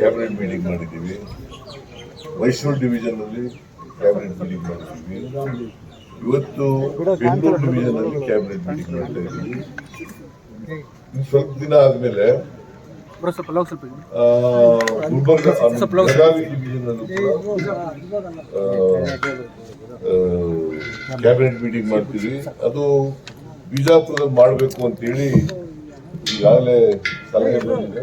Cabinet meeting ಮಾಡಿದ್ದೀವಿ. Mysuru division ಅಲ್ಲಿ cabinet meeting ಮಾಡಿದ್ದೀವಿ. ಇವತ್ತು ಬೆಂಗಳೂರು ಡಿವಿಷನ್ ಅಲ್ಲಿ ಕ್ಯಾಬಿನೆಟ್ ಮೀಟಿಂಗ್ ಮಾಡ್ತಾ ಇದ್ದೀವಿ. ಇನ್ನು ಸ್ವಲ್ಪ ದಿನ ಆದಮೇಲೆ ಗುಲ್ಬರ್ಗ ಬೆಳಗಾವಿ ಡಿವಿಷನ್ ಅಲ್ಲೂ ಕೂಡ ಕ್ಯಾಬಿನೆಟ್ ಮೀಟಿಂಗ್ ಮಾಡ್ತೀವಿ. ಅದು ಬಿಜಾಪುರದಲ್ಲಿ ಮಾಡಬೇಕು ಅಂತೇಳಿ ಈಗಾಗಲೇ ಸಲಹೆ ಬಂದಿದೆ.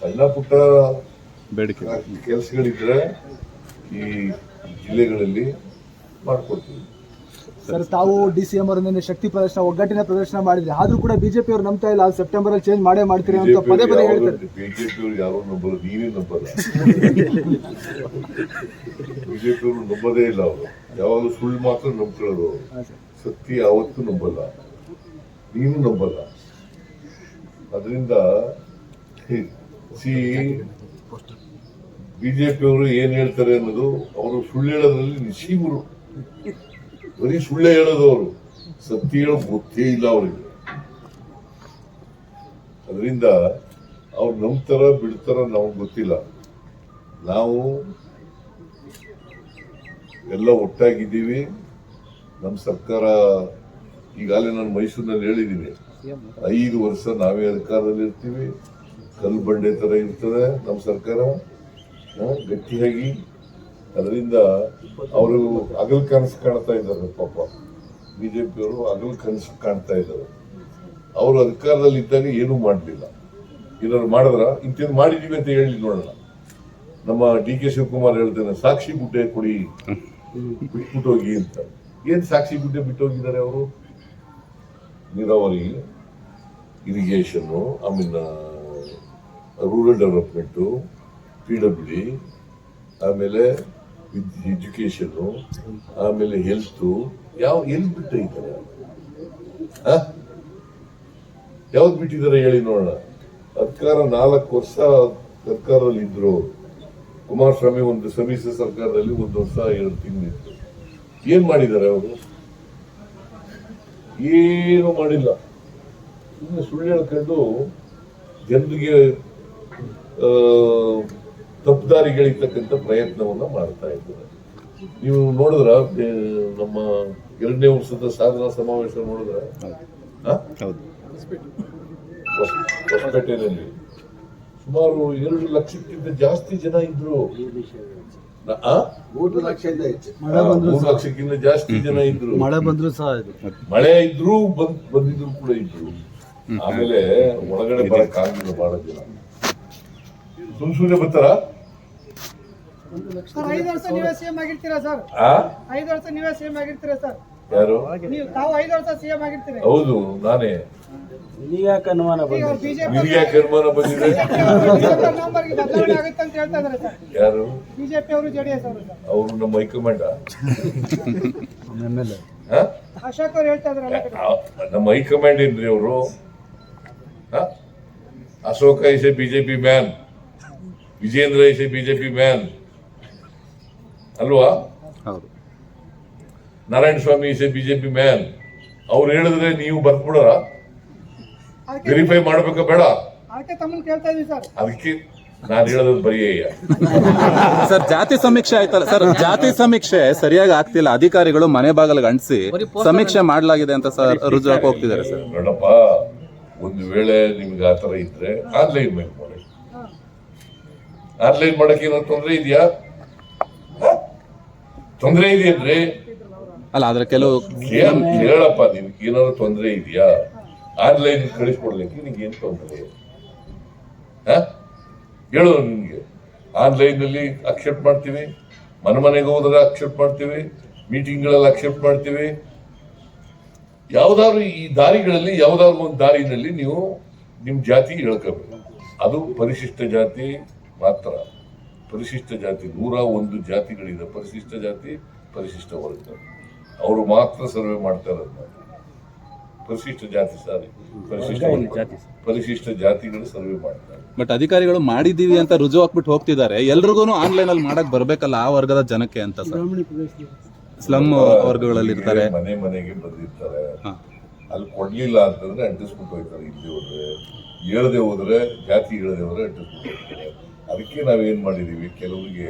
ಸಣ್ಣ ಪುಟ್ಟ ಬೇಡಿಕೆ ಕೆಲಸಗಳಿದ್ರೆ ಈ ಜಿಲ್ಲೆಗಳಲ್ಲಿ ಮಾಡ್ಕೊಡ್ತೀವಿ. ಸರ್ ತಾವು ಡಿ ಸಿ ಎಂ ಅವರ ಶಕ್ತಿ ಪ್ರದರ್ಶನ ಒಗ್ಗಟ್ಟಿನ ಪ್ರದರ್ಶನ ಮಾಡಿದ್ರೆ. ಆದ್ರೂ ಕೂಡ ಬಿಜೆಪಿ ಅವರು ನಂಬ್ತಾ ಇಲ್ಲ ಸೆಪ್ಟೆಂಬರ್ ಅಲ್ಲಿ ಚೇಂಜ್ ಮಾಡೇ ಮಾಡ್ತೀರಿ ಅಂತ ಪದೇ ಪದೇ ಹೇಳ್ತಾರೆ. ಬಿಜೆಪಿ ಅವರು ಯಾರು ನಂಬಲ್ಲ ನೀವೇ ನಂಬಲ್ಲ. ಬಿಜೆಪಿ ಅವರು ನಂಬೋದೇ ಇಲ್ಲ ಅವರು. ಯಾವಾಗಲೂ ಸುಳ್ಳು ಮಾತ್ರ ನಂಬ್ಕೊಳ್ಳೋದು. ಸತ್ಯ ಯಾವತ್ತೂ ನಂಬಲ್ಲ. ನೀನು ನಂಬಲ್ಲ. ಅದರಿಂದ ಸಿ ಬಿಜೆಪಿ ಅವರು ಏನ್ ಹೇಳ್ತಾರೆ ಅನ್ನೋದು ಅವರು ಸುಳ್ಳು ಹೇಳೋದ್ರಲ್ಲಿ ನಿಶೀಮರು ಬರೀ ಸುಳ್ಳೆ ಹೇಳೋದು ಅವರು. ಸತ್ಯ ಹೇಳೋದು ಗೊತ್ತೇ ಇಲ್ಲ ಅವರಿಗೆ. ಅದರಿಂದ ಅವ್ರು ನಂಬ್ತಾರ ಬಿಡ್ತಾರ ನಾವು ಗೊತ್ತಿಲ್ಲ. ನಾವು ಎಲ್ಲ ಒಟ್ಟಾಗಿದ್ದೀವಿ. ನಮ್ಮ ಸರ್ಕಾರ ಈಗಾಗಲೇ ನಾನು ಮೈಸೂರಿನಲ್ಲಿ ಹೇಳಿದ್ದೀನಿ. ಐದು ವರ್ಷ ನಾವೇ ಅಧಿಕಾರದಲ್ಲಿ ಇರ್ತೀವಿ ಕಲ್ಲು ಬಂಡೆ ತರ ಇರ್ತದೆ ನಮ್ಮ ಸರ್ಕಾರ. ಗಟ್ಟಿಯಾಗಿ. ಅದರಿಂದ ಅವರು ಹಗಲ್ ಕನಸು ಕಾಣ್ತಾ ಇದ್ದಾರೆ ಪಾಪ. ಬಿಜೆಪಿಯವರು ಹಗಲ್ ಕನಸು ಕಾಣ್ತಾ ಇದ್ದಾರೆ. ಅವರು ಅಧಿಕಾರದಲ್ಲಿ ಇದ್ದಾಗ ಏನೂ ಮಾಡಲಿಲ್ಲ. ಏನಾದ್ರು ಮಾಡಿದ್ರ ಇಂಥದ್ದು ಮಾಡಿದೀವಿ ಅಂತ ಹೇಳಿ ನೋಡೋಣ. ನಮ್ಮ ಡಿ ಕೆ ಶಿವಕುಮಾರ್ ಹೇಳ್ತೇನೆ, ಸಾಕ್ಷಿ ಗುಡ್ಡೆ ಕೊಡಿ, ಬಿಟ್ಬಿಟ್ಟೋಗಿ ಅಂತ. ಏನ್ ಸಾಕ್ಷಿ ಗುಡ್ಡೆ ಬಿಟ್ಟೋಗಿದ್ದಾರೆ ಅವರು? ನೀರಾವರಿ irrigation I mean rural development P W ಆಮೇಲೆ ಎಜುಕೇಷನು ಆಮೇಲೆ ಹೆಲ್ತ್ ಯಾವ, ಎಲ್ಲಿ ಬಿಟ್ಟಿದ್ದಾರೆ? ಯಾವ್ದು ಬಿಟ್ಟಿದ್ದಾರೆ ಹೇಳಿ ನೋಡೋಣ. ಅಧಿಕಾರ ನಾಲ್ಕು ವರ್ಷ ಸರ್ಕಾರದಲ್ಲಿ ಇದ್ರು. ಕುಮಾರಸ್ವಾಮಿ ಒಂದು ಸಮಿಶ್ರ ಸರ್ಕಾರದಲ್ಲಿ ಒಂದು ವರ್ಷ, ಎರಡು ತಿಂಗಳಿತ್ತು ಏನ್ ಮಾಡಿದ್ದಾರೆ ಅವರು? ಏನು ಮಾಡಿಲ್ಲ. ಸುಳ್ಳು ಹೇಳ್ಕೊಂಡು ಜನರಿಗೆ ತಪ್ಪುದಾರಿಗಳಿರ್ತಕ್ಕಂಥ ಪ್ರಯತ್ನವನ್ನ ಮಾಡ್ತಾ ಇದ್ದಾರೆ. ನೀವು ನೋಡಿದ್ರ ನಮ್ಮ ಎರಡನೇ ವರ್ಷದ ಸಾಧನಾ ಸಮಾವೇಶ ನೋಡಿದ್ರ? ಹೊಸಪೇಟೆಯಲ್ಲಿ. ಸುಮಾರು ಎರಡು ಲಕ್ಷಕ್ಕಿಂತ ಜಾಸ್ತಿ ಜನ ಇದ್ರು? ಮೂರು ಲಕ್ಷಕ್ಕಿಂತ ಜಾಸ್ತಿ ಜನ ಇದ್ರು. ಮಳೆ ಬಂದ್ರು ಸಹ ಇದು. ಮಳೆ ಇದ್ರು ಬಂದ್ ಬಂದಿದ್ರು ಕೂಡ ಇದ್ರು. ಆಮೇಲೆ ಒಳಗಡೆ ಬರಕ್ ಆಗಿಲ್ಲ ಬಹಳ ಜನ. ಸುಮ್ ಸುಮ್ನೆ ಬರ್ತಾರ? ಸರ್ ಐದು ವರ್ಷ ನೀವೇ ಸಿಎಂ ಆಗಿರ್ತೀರಾ ಸರ್? ಆ? ಐದು ವರ್ಷ ನೀವೇ ಸಿಎಂ ಆಗಿರ್ತೀರಾ ಸರ್? ಯಾರು? ನೀವು ತಾವು ಐದು ವರ್ಷ ಸಿಎಂ ಆಗಿರ್ತೀರಿ. ಹೌದು ನಾನೇ. ಈಗ ಅವ್ರು ಬಿಜೆಪಿ ನಿನಗೆ ಯಾಕೆ ಅನುಮಾನ ಬಂದಿದೆ? ನವಂಬರ್ಗೆ ಬದಲಾವಣೆ ಆಗುತ್ತೆ ಅಂತ ಹೇಳ್ತಾ ಇದಾರೆ ಸರ್. ಯಾರು? ಬಿಜೆಪಿ ಅವರು ಜೆಡಿಎಸ್ ಅವರು ಸರ್. ಅವರು ನಮ್ಮ ಹೈಕಮಾಂಡ. ಆ? ಅಶೋಕ್ ಅವ್ರು ಹೇಳ್ತಾ ಇದ್ದಾರೆ ಎಲ್ಲ ಕಡೆ ಆ, ನಮ್ಮ ಹೈಕಮಾಂಡ್ ಏನ್ರಿ ಅವರು? Ashoka is a BJP man Vijayendra is a BJP man. ಅಲ್ವಾ? Narayana Swamy is a BJP man. ಅವ್ರು ಹೇಳಿದ್ರೆ ನೀವು ಬರ್ಬಿಡೋರ ವೆರಿಫೈ ಮಾಡ್ಬೇಕ ಬೇಡ. ಅದಕ್ಕೆ ನಾನು ಹೇಳೋದು ಬರೀ ಸರ್ ಜಾತಿ ಸಮೀಕ್ಷೆ ಆಯ್ತಲ್ಲ? ಸರ್ ಜಾತಿ ಸಮೀಕ್ಷೆ ಸರಿಯಾಗಿ ಆಗ್ತಿಲ್ಲ. ಅಧಿಕಾರಿಗಳು ಮನೆ ಬಾಗಲ್ ಅಂಟಿಸಿ ಸಮೀಕ್ಷೆ ಮಾಡಲಾಗಿದೆ ಅಂತ ಸರ್ ರುಜು ಹೋಗ್ತಿದ್ದಾರೆ ಸರ್. ನೋಡಪ್ಪ ಒಂದು ವೇಳೆ ನಿಮ್ಗೆ ಆ ಥರ ಇದ್ರೆ ಆನ್ಲೈನ್ ಮೇಲೆ ಆನ್ಲೈನ್ ಮಾಡಕ್ಕೆ ಏನಾದ್ರು ತೊಂದರೆ ಇದೆಯಾ? ತೊಂದರೆ ಇದೆಯಂದ್ರೆ ಅಲ್ಲ ಆದ್ರೆ ಕೆಲವು ಹೇಳಪ್ಪ ಕೇಳಪ್ಪ ನಿಮ್ಗೆ ಏನಾದ್ರು ತೊಂದರೆ ಇದೆಯಾ? ಆನ್ಲೈನ್ ಕಳಿಸ್ಕೊಡ್ಲಿಕ್ಕೆ ನಿಮ್ಗೆ ಏನ್ ತೊಂದರೆ? ಹ? ಹೇಳು ನಿಮ್ಗೆ ಆನ್ಲೈನ್ ಅಲ್ಲಿ ಅಕ್ಸೆಪ್ಟ್ ಮಾಡ್ತೀವಿ. ಮನೆ ಮನೆಗೆ ಹೋದ್ರೆ ಅಕ್ಸೆಪ್ಟ್ ಮಾಡ್ತೀವಿ. ಮೀಟಿಂಗ್ಗಳಲ್ಲಿ ಅಕ್ಸೆಪ್ಟ್ ಮಾಡ್ತೀವಿ. ಯಾವ್ದಾದ್ರು ಈ ದಾರಿಗಳಲ್ಲಿ ಯಾವ್ದಾದ್ರು ಒಂದು ದಾರಿನಲ್ಲಿ ನೀವು ನಿಮ್ ಜಾತಿ ಹೇಳ್ಕೋಬೇಕು. ಅದು ಪರಿಶಿಷ್ಟ ಜಾತಿ ಮಾತ್ರ ಪರಿಶಿಷ್ಟ ಜಾತಿ ನೂರ ಒಂದು ಜಾತಿಗಳಿದೆ ಪರಿಶಿಷ್ಟ ಜಾತಿ ಪರಿಶಿಷ್ಟ ವರ್ಗ. ಅವರು ಮಾತ್ರ ಸರ್ವೆ ಮಾಡ್ತಾ ಇರೋದು. ಪರಿಶಿಷ್ಟ ಜಾತಿ ಸಾರಿ. ಪರಿಶಿಷ್ಟ. ಪರಿಶಿಷ್ಟ ಜಾತಿಗಳು ಸರ್ವೆ ಮಾಡ್ತಾರೆ. ಬಟ್ ಅಧಿಕಾರಿಗಳು ಮಾಡಿದೀವಿ ಅಂತ ರುಜು ಹಾಕ್ಬಿಟ್ಟು ಹೋಗ್ತಿದ್ದಾರೆ. ಎಲ್ರಿಗೂ ಆನ್ಲೈನ್ ಅಲ್ಲಿ ಮಾಡಕ್ ಬರ್ಬೇಕಲ್ಲ ಆ ವರ್ಗದ ಜನಕ್ಕೆ ಅಂತ ಸರ್. ಸ್ಲಮ್ ವರ್ಗಗಳಲ್ಲಿ ಇರ್ತಾರೆ ಮನೆ ಮನೆಗೆ ಬಂದಿರ್ತಾರೆ. ಹಾ. ಅಲ್ಲಿ ಕೊಡ್ಲಿಲ್ಲ ಅಂತಂದ್ರೆ ಅಂಟಿಸ್ಬಿಟ್ಟು ಹೋಗ್ತಾರೆ. ಇಲ್ಲಿ ಹೋದ್ರೆ ಹೇಳದೆ ಹೋದ್ರೆ ಜಾತಿ ಹೇಳದೆ ಹೋದ್ರೆ ಅಂಟಿಸ್ಬಿಟ್ಟು ಹೋಗ್ತಾರೆ. ಅದಕ್ಕೆ ನಾವೇನು ಮಾಡಿದೀವಿ? ಕೆಲವರಿಗೆ